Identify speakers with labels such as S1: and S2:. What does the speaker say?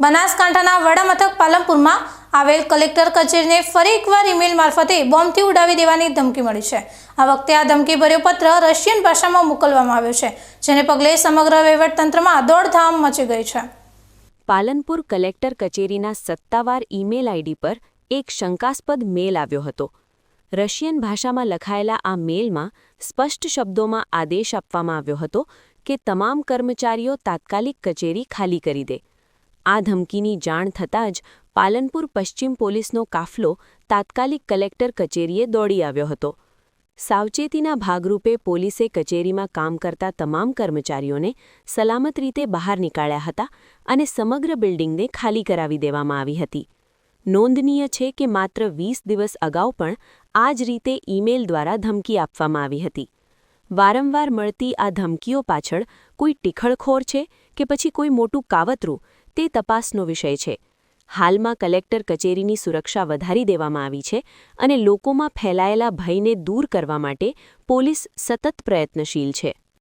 S1: બનાસકાંઠાના વડા મથક પાલનપુરમાં આવેલ કલેક્ટર કચેરીને ફરી એકવાર ઈમેલ મારફતે બોમ્બથી ઉડાવી દેવાની ધમકી મળી છે. આ વખતે આ ધમકીભર્યો પત્ર રશિયન ભાષામાં મોકલવામાં આવ્યો છે, જેને પગલે સમગ્ર વહીવટતંત્રમાં દોડધામ મચી ગઈ છે.
S2: પાલનપુર કલેક્ટર કચેરીના સત્તાવાર ઈમેલ આઈડી પર એક શંકાસ્પદ મેલ આવ્યો હતો. રશિયન ભાષામાં લખાયેલા આ મેલમાં સ્પષ્ટ શબ્દોમાં આદેશ આપવામાં આવ્યો હતો કે તમામ કર્મચારીઓ તાત્કાલિક કચેરી ખાલી કરી દે. આ ધમકીની જાણ થતાં જ પાલનપુર પશ્ચિમ પોલીસનો કાફલો તાત્કાલિક કલેક્ટર કચેરીએ દોડી આવ્યો હતો. સાવચેતીના ભાગરૂપે પોલીસે કચેરીમાં કામ કરતા તમામ કર્મચારીઓને સલામત રીતે બહાર નીકાળ્યા હતા અને સમગ્ર બિલ્ડિંગને ખાલી કરાવી દેવામાં આવી હતી. નોંધનીય છે કે માત્ર વીસ દિવસ અગાઉ પણ આ જ રીતે ઈમેલ દ્વારા ધમકી આપવામાં આવી હતી. વારંવાર મળતી આ ધમકીઓ પાછળ કોઈ ટીખળખોર છે કે પછી કોઈ મોટું કાવતરું તે તપાસનો વિષય છે. હાલમાં કલેક્ટર કચેરીની સુરક્ષા વધારી દેવામાં આવી છે અને લોકોમાં ફેલાયેલા ભયને દૂર કરવા માટે પોલીસ સતત પ્રયત્નશીલ છે.